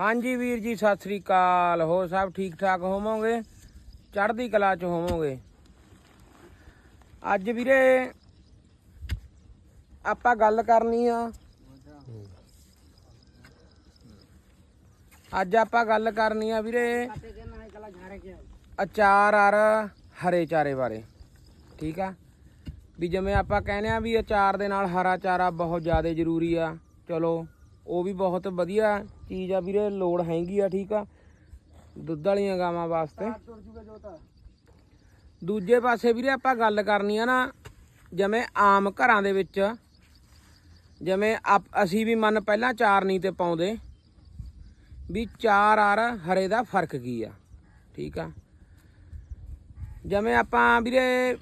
ਹਾਂਜੀ ਵੀਰ ਜੀ, ਸਤਿ ਸ੍ਰੀ ਅਕਾਲ। ਹੋ ਸਭ ਠੀਕ ਠਾਕ ਹੋਵੋਗੇ? ਚੜ੍ਹਦੀ ਕਲਾ ਚ ਹੋਵੋਗੇ। ਅੱਜ ਵੀਰੇ, ਆਪਾਂ ਗੱਲ ਕਰਨੀ ਆ। ਅੱਜ ਆਪਾਂ ਗੱਲ ਕਰਨੀ ਆ ਵੀਰੇ ਅਚਾਰ ਆਰ ਹਰੇ ਚਾਰੇ ਬਾਰੇ। ਠੀਕ ਆ? ਵੀ ਜਿਵੇਂ ਆਪਾਂ ਕਹਿੰਦੇ ਆ ਵੀ ਅਚਾਰ ਦੇ ਨਾਲ ਹਰਾ ਚਾਰਾ ਬਹੁਤ ਜ਼ਿਆਦਾ ਜ਼ਰੂਰੀ ਆ। ਚਲੋ ਉਹ ਵੀ ਬਹੁਤ ਵਧੀਆ ਚੀਜ਼ ਆ ਵੀਰੇ, ਲੋੜ ਹੈਗੀ ਆ, ਠੀਕ ਆ। ਦੁੱਧ ਵਾਲੀਆਂ ਗਾਵਾਂ ਵਾਸਤੇ। ਦੂਜੇ ਪਾਸੇ ਵੀਰੇ ਆਪਾਂ ਗੱਲ ਕਰਨੀ ਆ ਨਾ, ਜਿਵੇਂ ਆਮ ਘਰਾਂ ਦੇ ਵਿੱਚ, ਜਿਵੇਂ ਆਪ- ਅਸੀਂ ਵੀ ਮਨ ਪਹਿਲਾਂ ਚਾਰਨੀ ਤੇ ਪਾਉਂਦੇ, ਵੀ ਚਾਰ ਆਰ ਹਰੇ ਦਾ ਫ਼ਰਕ ਕੀ ਆ, ਠੀਕ ਆ। ਜਿਵੇਂ ਆਪਾਂ ਵੀਰੇ,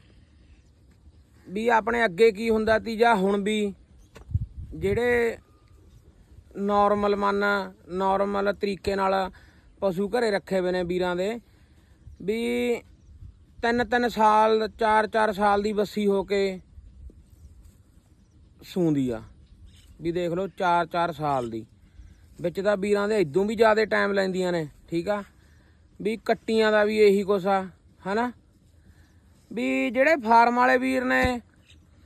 ਵੀ ਆਪਣੇ ਅੱਗੇ ਕੀ ਹੁੰਦਾ ਤੀ ਜਾਂ ਹੁਣ ਵੀ, ਜਿਹੜੇ ਨਾਰਮਲ ਮਨ ਨਾਰਮਲ ਤਰੀਕੇ ਨਾਲ ਪਸ਼ੂ ਘਰੇ ਰੱਖੇ ਹੋਏ ਨੇ ਵੀਰਾਂ ਦੇ। ਵੀ ਤਿੰਨ ਤਿੰਨ ਸਾਲ, ਚਾਰ ਚਾਰ ਸਾਲ ਦੀ ਬੱਸੀ ਹੋ ਕੇ ਸੂੰਦੀ ਆ। ਵੀ ਦੇਖ ਲਓ ਚਾਰ ਚਾਰ ਸਾਲ ਦੀ। ਵਿੱਚ ਤਾਂ ਵੀਰਾਂ ਦੇ ਇਦੋਂ ਵੀ ਜ਼ਿਆਦਾ ਟਾਈਮ ਲੈਂਦੀਆਂ ਨੇ, ਠੀਕ ਆ? ਵੀ ਕੱਟੀਆਂ ਦਾ ਵੀ ਇਹੀ ਕੁਛ ਆ, ਹਨਾ? ਵੀ ਜਿਹੜੇ ਫਾਰਮ ਵਾਲੇ ਵੀਰ ਨੇ,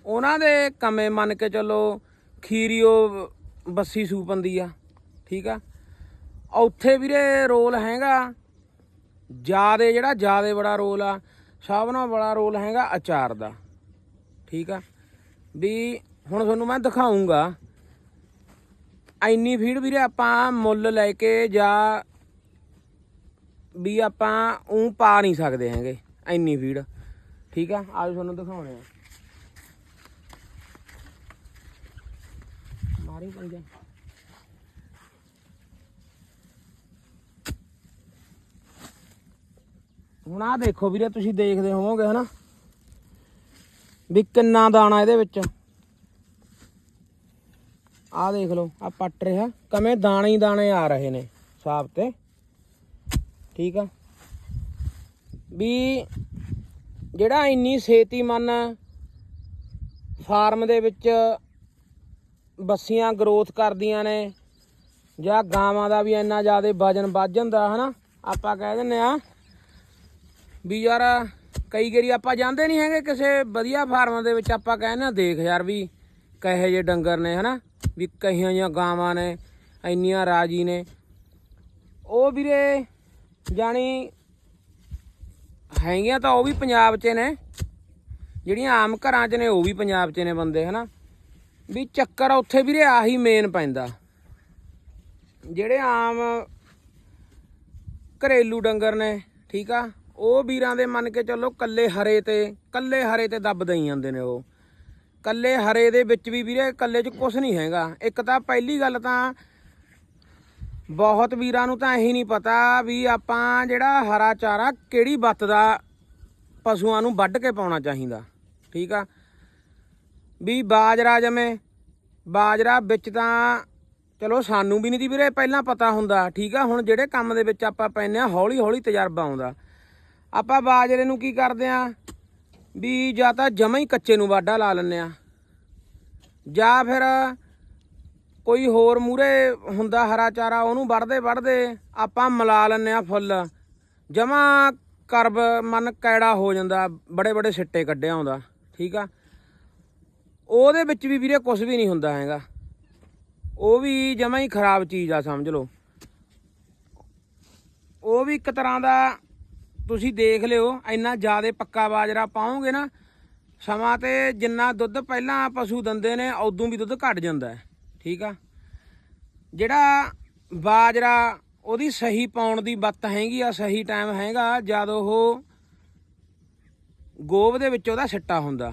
ਉਹਨਾਂ ਦੇ ਕਮੇ ਮੰਨ ਕੇ ਚੱਲੋ ਖੀਰੀਓ ਬੱਸੀ ਸੂਪੰਦੀ ਆ, ਠੀਕ ਆ? ਉੱਥੇ ਵੀਰੇ ਰੋਲ ਹੈਗਾ। ਜਿਆਦੇ ਜਿਹੜਾ ਜਿਆਦੇ ਬੜਾ ਰੋਲ ਆ ਸਭ ਨਾਲ ਬੜਾ ਰੋਲ ਹੈਗਾ ਅਚਾਰ ਦਾ, ਠੀਕ ਆ? ਵੀ ਹੁਣ ਤੁਹਾਨੂੰ ਮੈਂ ਦਿਖਾਉਂਗਾ ਐਨੀ ਫੀਡ ਵੀਰੇ ਆਪਾਂ ਮੁੱਲ ਲੈ ਕੇ ਜਾਂ ਵੀ ਆਪਾਂ ਉਹ ਪਾ ਨਹੀਂ ਸਕਦੇ ਹੈਗੇ ਐਨੀ ਫੀਡ ਠੀਕ ਆ? ਆਜੋ ਤੁਹਾਨੂੰ ਦਿਖਾਉਣੇ ਆ। ਮਾਰੀ ਪੰਜਾ ਹੁਣ ਆ ਦੇਖੋ ਵੀਰੇ, ਤੁਸੀਂ ਦੇਖਦੇ ਹੋਵੋਗੇ ਹਨਾ ਵੀ ਕਿੰਨਾ ਦਾਣਾ ਇਹਦੇ ਵਿੱਚ। ਆ ਦੇਖ ਲਓ ਆ ਪੱਟ ਰਿਹਾ। ਕਮੇ ਦਾਣੇ ਹੀ ਦਾਣੇ ਆ ਰਹੇ ਨੇ ਸਾਫ਼ ਤੇ। ਠੀਕ ਆ। ਵੀ ਜਿਹੜਾ ਇੰਨੀ ਛੇਤੀ ਮਨ ਫਾਰਮ ਦੇ ਵਿੱਚ ਬੱਸੀਆਂ ਗਰੋਥ ਕਰਦੀਆਂ ਨੇ, ਜਾਂ ਗਾਵਾਂ ਦਾ ਵੀ ਇੰਨਾ ਜ਼ਿਆਦਾ ਵਜਨ ਵੱਧ ਜਾਂਦਾ, ਹਨਾ? ਆਪਾਂ ਕਹਿ ਦਿੰਨੇ ਆ ਵੀ ਯਾਰ ਕਈ ਵਾਰੀ ਆਪਾਂ ਜਾਂਦੇ ਨਹੀਂ ਹੈਗੇ ਕਿਸੇ ਵਧੀਆ ਫਾਰਮ ਦੇ ਵਿੱਚ, ਆਪਾਂ ਕਹਿੰਦੇ ਆ ਦੇਖ ਯਾਰ ਵੀ ਕਹੇ ਜੇ ਡੰਗਰ ਨੇ, ਹਨਾ? ਵੀ ਕਹੀਆਂ ਜਿਹੀਆਂ ਗਾਵਾਂ ਨੇ, ਇੰਨੀਆਂ ਰਾਜੀ ਨੇ। ਉਹ ਵੀਰੇ ਜਾਣੀ ਹੈਗੀਆਂ ਤਾਂ ਉਹ ਵੀ ਪੰਜਾਬ 'ਚ ਨੇ, ਜਿਹੜੀਆਂ ਆਮ ਘਰਾਂ 'ਚ ਨੇ, ਉਹ ਵੀ ਪੰਜਾਬ 'ਚ ਨੇ ਬੰਦੇ, ਹਨਾ? ਵੀ ਚੱਕਰ ਉੱਥੇ ਵੀਰੇ ਆਹੀ ਮੇਨ ਪੈਂਦਾ। ਜਿਹੜੇ ਆਮ ਘਰੇਲੂ ਡੰਗਰ ਨੇ, ਠੀਕ ਆ? ਉਹ ਵੀਰਾਂ ਦੇ ਮੰਨ ਕੇ ਚੱਲੋ ਕੱਲੇ ਹਰੇ ਤੇ, ਕੱਲੇ ਹਰੇ ਤੇ ਦੱਬਦੇ ਹੀ ਜਾਂਦੇ ਨੇ ਉਹ। ਕੱਲੇ ਹਰੇ ਦੇ ਵਿੱਚ ਵੀ ਵੀਰੇ ਕੱਲੇ 'ਚ ਕੁਝ ਨਹੀਂ ਹੈਗਾ। ਇੱਕ ਤਾਂ ਪਹਿਲੀ ਗੱਲ ਤਾਂ ਬਹੁਤ ਵੀਰਾਂ ਨੂੰ ਤਾਂ ਇਹੀ ਨਹੀਂ ਪਤਾ ਵੀ ਆਪਾਂ ਜਿਹੜਾ ਹਰਾ ਚਾਰਾ ਕਿਹੜੀ ਬੱਤ ਦਾ ਪਸ਼ੂਆਂ ਨੂੰ ਵੱਢ ਕੇ ਪਾਉਣਾ ਚਾਹੀਦਾ। ਠੀਕ ਆ? ਵੀ ਬਾਜਰਾ ਜਮੇ। ਬਾਜਰਾ ਵਿੱਚ ਤਾਂ ਚਲੋ ਸਾਨੂੰ ਵੀ ਨਹੀਂ ਦੀ ਵੀਰੇ, ਪਹਿਲਾਂ ਪਤਾ ਹੁੰਦਾ, ਠੀਕ ਆ? ਹੁਣ ਜਿਹੜੇ ਕੰਮ ਦੇ ਵਿੱਚ ਆਪਾਂ ਪੈਨੇ ਆ ਹੌਲੀ ਹੌਲੀ ਤਜਰਬਾ ਆਉਂਦਾ। ਆਪਾਂ ਬਾਜਰੇ ਨੂੰ ਕੀ ਕਰਦੇ ਆ? ਵੀ ਜਾਂ ਤਾਂ ਜਮਾ ਹੀ ਕੱਚੇ ਨੂੰ ਵਾਢਾ ਲਾ ਲੈਂਦੇ ਆ। ਜਾਂ ਫਿਰ ਕੋਈ ਹੋਰ ਮੂਰੇ ਹੁੰਦਾ ਹਰਾ ਚਾਰਾ, ਉਹਨੂੰ ਵੜਦੇ ਵੜਦੇ ਆਪਾਂ ਮਿਲਾ ਲੈਂਦੇ ਆ ਫੁੱਲ। ਜਮਾ ਕਰਬ ਮਨ ਕੈੜਾ ਹੋ ਜਾਂਦਾ ਬੜੇ ਬੜੇ ਸਿੱਟੇ ਕੱਢਿਆ ਆਉਂਦਾ ਠੀਕ ਆ? ਉਹਦੇ ਵਿੱਚ ਵੀ ਵੀਰੇ ਕੁਝ ਵੀ ਨਹੀਂ ਹੁੰਦਾ ਹੈਗਾ। ਉਹ ਵੀ ਜਮਾ ਹੀ ਖਰਾਬ ਚੀਜ਼ ਆ, ਸਮਝ ਲਓ। ਉਹ ਵੀ ਇੱਕ ਤਰ੍ਹਾਂ ਦਾ ਤੁਸੀਂ ਦੇਖ ਲਿਓ, ਇੰਨਾ ਜ਼ਿਆਦਾ ਪੱਕਾ ਬਾਜਰਾ ਪਾਉਂਗੇ ਨਾ, ਸਮਾਂ ਤੇ ਜਿੰਨਾ ਦੁੱਧ ਪਹਿਲਾਂ ਪਸ਼ੂ ਦਿੰਦੇ ਨੇ, ਉਦੋਂ ਵੀ ਦੁੱਧ ਘਟ ਜਾਂਦਾ ਠੀਕ ਆ? ਜਿਹੜਾ ਬਾਜਰਾ ਉਹਦੀ ਸਹੀ ਪਾਉਣ ਦੀ ਬੱਤ ਹੈਗੀ ਆ, ਸਹੀ ਟਾਈਮ ਹੈਗਾ, ਜਦ ਉਹ ਗੋਬ ਦੇ ਵਿੱਚ ਉਹਦਾ ਸਿੱਟਾ ਹੁੰਦਾ।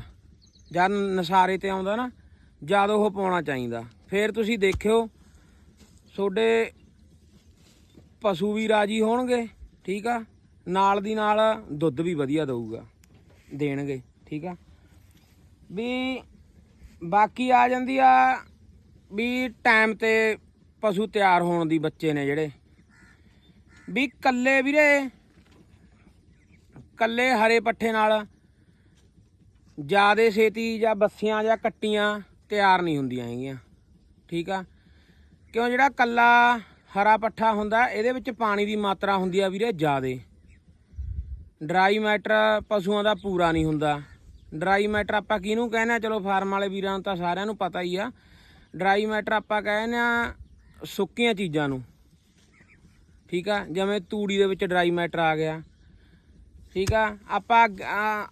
ਜਦ ਨਸਾਰੇ ਤੇ ਆਉਂਦਾ ਨਾ, ਜਦ ਉਹ ਪਾਉਣਾ ਚਾਹੀਦਾ। ਫਿਰ ਤੁਸੀਂ ਦੇਖਿਓ, ਤੁਹਾਡੇ ਪਸ਼ੂ ਵੀ ਰਾਜੀ ਹੋਣਗੇ, ਠੀਕ ਆ? ਨਾਲ ਦੀ ਨਾਲ ਦੁੱਧ ਵੀ ਵਧੀਆ ਦਊਗਾ, ਦੇਣਗੇ, ਠੀਕ ਆ? ਵੀ ਬਾਕੀ ਆ ਜਾਂਦੀ ਆ ਵੀ ਟਾਈਮ ਤੇ ਪਸ਼ੂ ਤਿਆਰ ਹੋਣ ਦੀ ਬੱਚੇ ਨੇ ਜਿਹੜੇ। ਵੀ ਕੱਲੇ ਵੀਰੇ ਕੱਲੇ ਹਰੇ ਪੱਠੇ ਨਾਲ ਜਿਆਦੇ ਛੇਤੀ ਜਾਂ ਬੱਸੀਆਂ ਜਾਂ ਕੱਟੀਆਂ ਤਿਆਰ ਨਹੀਂ ਹੁੰਦੀਆਂ ਹੈਗੀਆਂ। ਠੀਕ ਆ? ਕਿਉਂ ਜਿਹੜਾ ਕੱਲਾ ਹਰਾ ਪੱਠਾ ਹੁੰਦਾ, ਇਹਦੇ ਵਿੱਚ ਪਾਣੀ ਦੀ ਮਾਤਰਾ ਹੁੰਦੀ ਆ ਵੀਰੇ ਜ਼ਿਆਦੇ। ਡਰਾਈ ਮੈਟਰ ਪਸ਼ੂਆਂ ਦਾ ਪੂਰਾ ਨਹੀਂ ਹੁੰਦਾ। ਡਰਾਈ ਮੈਟਰ ਆਪਾਂ ਕਿਹਨੂੰ ਕਹਿੰਦੇ ਆ? ਚਲੋ ਫਾਰਮ ਵਾਲੇ ਵੀਰਾਂ ਨੂੰ ਤਾਂ ਸਾਰਿਆਂ ਨੂੰ ਪਤਾ ਹੀ ਆ। ਡਰਾਈ ਮੈਟਰ ਆਪਾਂ ਕਹਿੰਦੇ ਆ ਸੁੱਕੀਆਂ ਚੀਜ਼ਾਂ ਨੂੰ। ਠੀਕ ਆ? ਜਿਵੇਂ ਤੂੜੀ ਦੇ ਵਿੱਚ ਡਰਾਈ ਮੈਟਰ ਆ ਗਿਆ। ਠੀਕ ਆ? ਆਪਾਂ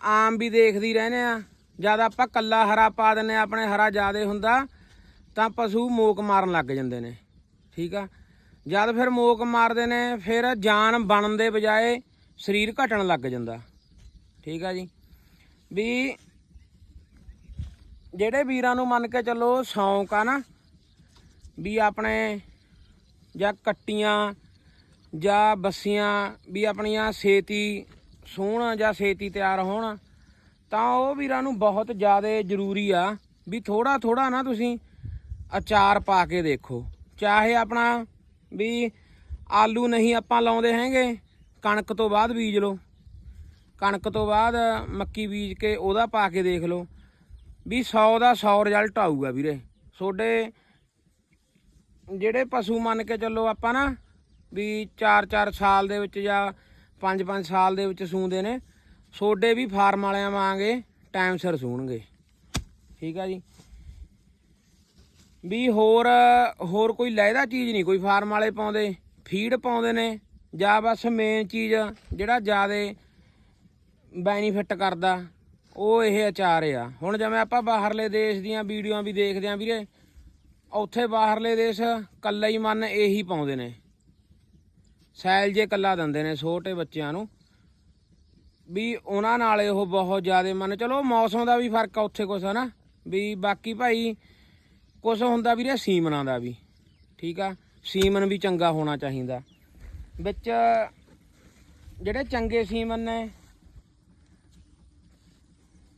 ਆਮ ਵੀ ਦੇਖਦੀ ਰਹਿੰਦੇ ਆ। ਜਦ ਆਪਾਂ ਕੱਲਾ ਹਰਾ ਪਾ ਦਿੰਨੇ ਆ, ਆਪਣੇ ਹਰਾ ਜ਼ਿਆਦੇ ਹੁੰਦਾ ਤਾਂ ਪਸ਼ੂ ਮੋਕ ਮਾਰਨ ਲੱਗ ਜਾਂਦੇ ਨੇ। ਠੀਕ ਆ? ਜਦ ਫਿਰ ਮੋਕ ਮਾਰਦੇ ਨੇ ਫਿਰ ਜਾਨ ਬਣਨ ਦੇ ਬਜਾਏ ਸਰੀਰ ਘਟਣ ਲੱਗ ਜਾਂਦਾ। ਠੀਕ ਆ ਜੀ? ਵੀ ਜਿਹੜੇ ਵੀਰਾਂ ਨੂੰ ਮੰਨ ਕੇ ਚੱਲੋ ਸ਼ੌਂਕ ਆ ਨਾ ਵੀ ਆਪਣੇ ਜਾਂ ਕੱਟੀਆਂ ਜਾਂ ਬੱਸੀਆਂ ਵੀ ਆਪਣੀਆਂ ਛੇਤੀ ਸੋਹਣ ਜਾਂ ਛੇਤੀ ਤਿਆਰ ਹੋਣ, ਤਾਂ ਉਹ ਵੀਰਾਂ ਨੂੰ ਬਹੁਤ ਜ਼ਿਆਦਾ ਜ਼ਰੂਰੀ ਆ ਵੀ ਥੋੜਾ ਥੋੜਾ ਨਾ ਤੁਸੀਂ ਅਚਾਰ ਪਾ ਕੇ ਦੇਖੋ। ਚਾਹੇ ਆਪਣਾ ਵੀ ਆਲੂ ਨਹੀਂ ਆਪਾਂ ਲਾਉਂਦੇ ਹੈਗੇ, ਕਣਕ ਤੋਂ ਬਾਅਦ ਬੀਜ ਲਓ। ਕਣਕ ਤੋਂ ਬਾਅਦ ਮੱਕੀ ਬੀਜ ਕੇ ਉਹਦਾ ਪਾ ਕੇ ਦੇਖ ਲਓ। ਵੀ 100 ਦਾ 100 ਰਿਜ਼ਲਟ ਆਊਗਾ ਵੀਰੇ। ਤੁਹਾਡੇ ਜਿਹੜੇ ਪਸ਼ੂ ਮੰਨ ਕੇ ਚੱਲੋ ਆਪਾਂ ਨਾ ਵੀ 4-4 ਸਾਲ ਦੇ ਵਿੱਚ ਜਾਂ 5-5 ਸਾਲ ਦੇ ਵਿੱਚ ਸੂੰਦੇ ਨੇ। ਸੋਡੇ ਵੀ ਫਾਰਮ ਵਾਲਿਆਂ ਵਾਂਗੇ ਟਾਈਮ ਸਿਰ ਸੂਣਗੇ। ਠੀਕ ਆ ਜੀ। ਵੀ ਹੋਰ ਹੋਰ ਕੋਈ ਲੈਦਾ ਚੀਜ਼ ਨਹੀਂ? ਕੋਈ ਫਾਰਮ ਵਾਲੇ ਪਾਉਂਦੇ, ਫੀਡ ਪਾਉਂਦੇ ਨੇ, ਜਾਂ ਬਸ ਮੇਨ ਚੀਜ਼ ਜਿਹੜਾ ਜ਼ਿਆਦੇ ਬੈਨੀਫਿਟ ਕਰਦਾ, ਉਹ ਇਹ ਅਚਾਰ ਆ। ਹੁਣ ਜਿਵੇਂ ਆਪਾਂ ਬਾਹਰਲੇ ਦੇਸ਼ ਦੀਆਂ ਵੀਡੀਓਆਂ ਵੀ ਦੇਖਦੇ ਆਂ ਵੀਰੇ, ਉੱਥੇ ਬਾਹਰਲੇ ਦੇਸ਼ ਕੱਲਾ ਹੀ ਮਨ ਇਹੀ ਪਾਉਂਦੇ ਨੇ। ਸੈਲ ਜੇ ਕੱਲਾ ਦਿੰਦੇ ਨੇ ਛੋਟੇ ਬੱਚਿਆਂ ਨੂੰ, ਵੀ ਉਹਨਾਂ ਨਾਲ ਉਹ ਬਹੁਤ ਜ਼ਿਆਦਾ ਮੰਨ, ਚਲੋ ਮੌਸਮ ਦਾ ਵੀ ਫ਼ਰਕ ਆ ਉੱਥੇ ਕੁਛ, ਹਨਾ? ਵੀ ਬਾਕੀ ਭਾਈ ਕੁਛ ਹੁੰਦਾ ਵੀਰੇ ਸੀਮਨਾਂ ਦਾ ਵੀ, ਠੀਕ ਆ? ਸੀਮਨ ਵੀ ਚੰਗਾ ਹੋਣਾ ਚਾਹੀਦਾ। ਵਿੱਚ ਜਿਹੜੇ ਚੰਗੇ ਸੀਮਨ ਨੇ,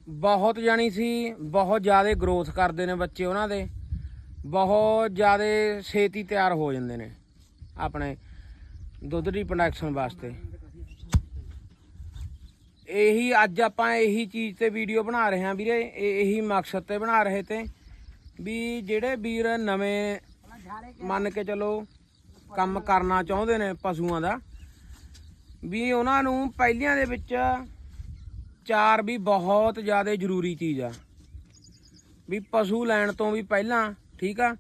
ਬਹੁਤ ਜਾਣੀ ਸੀ, ਬਹੁਤ ਜ਼ਿਆਦਾ ਗਰੋਥ ਕਰਦੇ ਨੇ ਬੱਚੇ ਉਹਨਾਂ ਦੇ, ਬਹੁਤ ਜ਼ਿਆਦਾ ਛੇਤੀ ਤਿਆਰ ਹੋ ਜਾਂਦੇ ਨੇ ਆਪਣੇ ਦੁੱਧ ਦੀ ਪ੍ਰੋਡਕਸ਼ਨ ਵਾਸਤੇ। ਇਹੀ ਅੱਜ ਆਪਾਂ ਇਹੀ ਚੀਜ਼ ਤੇ ਵੀਡੀਓ ਬਣਾ ਰਹੇ ਹਾਂ ਵੀਰੇ। ਇਹ- ਇਹੀ ਮਕਸਦ ਤੇ ਬਣਾ ਰਹੇ ਤੇ। ਵੀ ਜਿਹੜੇ ਵੀਰ ਨਵੇਂ ਮੰਨ ਕੇ ਚਲੋ ਕੰਮ ਕਰਨਾ ਚਾਹੁੰਦੇ ਨੇ ਪਸ਼ੂਆਂ ਦਾ, ਵੀ ਉਹਨਾਂ ਨੂੰ ਪਹਿਲਿਆਂ ਦੇ ਵਿੱਚ ਚਾਰ ਵੀ ਬਹੁਤ ਜ਼ਿਆਦਾ ਜ਼ਰੂਰੀ ਚੀਜ਼ ਆ। ਵੀ ਪਸ਼ੂ ਲੈਣ ਤੋਂ ਵੀ ਪਹਿਲਾਂ, ਠੀਕ ਆ,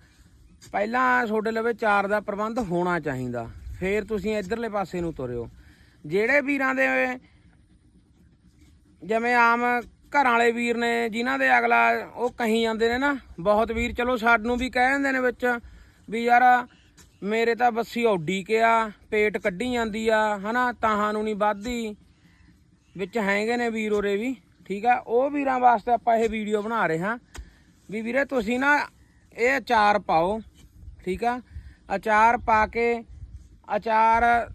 ਪਹਿਲਾਂ ਤੁਹਾਡੇ ਲਵੇ ਚਾਰ ਦਾ ਪ੍ਰਬੰਧ ਹੋਣਾ ਚਾਹੀਦਾ। ਫੇਰ ਤੁਸੀਂ ਇਧਰਲੇ ਪਾਸੇ ਨੂੰ ਤੁਰਿਓ। ਜਿਹੜੇ ਵੀਰਾਂ ਦੇ ਜਿਵੇਂ ਆਮ ਘਰਾਂ ਵਾਲੇ ਵੀਰ ਨੇ, ਜਿਨ੍ਹਾਂ ਦੇ ਅਗਲਾ ਉਹ ਕਹੀ ਜਾਂਦੇ ਨੇ ਨਾ, ਬਹੁਤ ਵੀਰ, ਚਲੋ ਸਾਨੂੰ ਵੀ ਕਹਿ ਦਿੰਦੇ ਨੇ ਵਿੱਚ ਵੀ ਯਾਰ ਮੇਰੇ ਤਾਂ ਬੱਸੀ ਓਡੀ ਕੇ ਆ ਪੇਟ ਕੱਢੀ ਜਾਂਦੀ ਆ, ਹਨਾ, ਤਾਹਾਂ ਨੂੰ ਨਹੀਂ ਵੱਧਦੀ। ਵਿੱਚ ਹੈਗੇ ਨੇ ਵੀਰ ਉਰੇ ਵੀ, ਠੀਕ ਆ? ਉਹ ਵੀਰਾਂ ਵਾਸਤੇ ਆਪਾਂ ਇਹ ਵੀਡੀਓ ਬਣਾ ਰਹੇ ਹਾਂ ਵੀ ਵੀਰੇ ਤੁਸੀਂ ਨਾ ਇਹ ਅਚਾਰ ਪਾਓ, ਠੀਕ ਆ? ਅਚਾਰ ਪਾ ਕੇ ਅਚਾਰ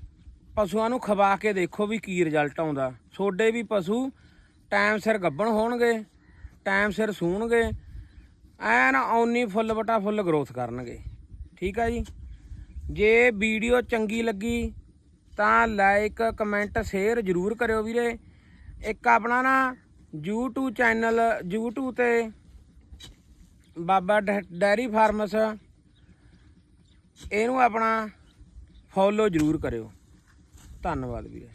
ਪਸ਼ੂਆਂ ਨੂੰ ਖਵਾ ਕੇ ਦੇਖੋ ਵੀ ਕੀ ਰਿਜ਼ਲਟ ਆਉਂਦਾ। ਛੋਡੇ ਵੀ ਪਸ਼ੂ ਟਾਈਮ ਸਿਰ ਗੱਬਣ ਹੋਣਗੇ, ਟਾਈਮ ਸਿਰ ਸੂਣਗੇ, ਐਨ ਔਨੀ ਫੁੱਲ ਬਟਾ ਫੁੱਲ ਗਰੋਥ ਕਰਨਗੇ। ਠੀਕ ਆ ਜੀ? ਜੇ ਵੀਡੀਓ ਚੰਗੀ ਲੱਗੀ ਤਾਂ ਲਾਈਕ ਕਮੈਂਟ ਸ਼ੇਅਰ ਜ਼ਰੂਰ ਕਰਿਓ ਵੀਰੇ। ਇੱਕ ਆਪਣਾ ਨਾ YouTube ਚੈਨਲ YouTube ਤੇ ਬਾਬਾ ਡੈ- ਡੈਰੀ ਫਾਰਮਸ, ਇਹਨੂੰ ਆਪਣਾ ਫੋਲੋ ਜ਼ਰੂਰ ਕਰਿਓ। ਧੰਨਵਾਦ ਵੀਰੇ।